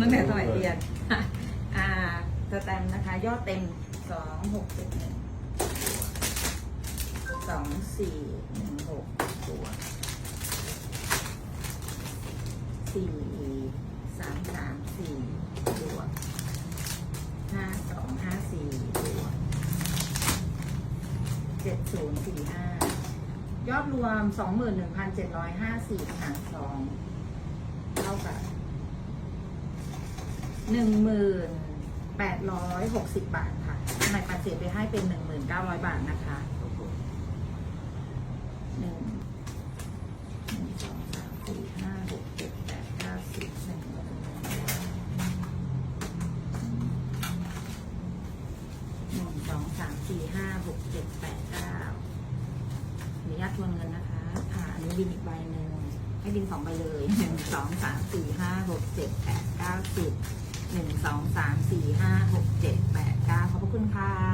ตั้งแต่สมัยเรียนอ่าสแตมป์นะคะ ยอดเต็มสองหกเจ็ดหนึ่งสองสี่หนึ่งหกตัวสี่สามสามสี่ตัวห้าสองห้าสี่ตัวเจ็ดศูนย์สี่ห้ายอดรวมสองหมื่นหนึ่งพันเจ็ดร้อยห้าสี่หารสองเท่ากับ หนึ่งหมื่นแปดร้อยหกสิบบาทค่ะทนายปัดเสียไปให้เป็นหนึ่งหมื่นเก้าร้อยบาทนะคะหนึ่งหนึ่งสองสามสี่ห้าหกเจ็ดแปดเก้าสิบหนึ่งหนหนึ่งสองสามสี่ห้าหกเจ็ดแปดเก้าอนุญาตทวนเงินนะคะอ่าอันนี้บินอีกใบหนึ่งให้บินสองใบเลยหนึ่งสองสามสี่ห้าหกเจ็ดแปดเก้าสิบ หนึ่งสองสามสี่ห้าหกเจ็ดแปดเก้าขอบพระคุณค่ะ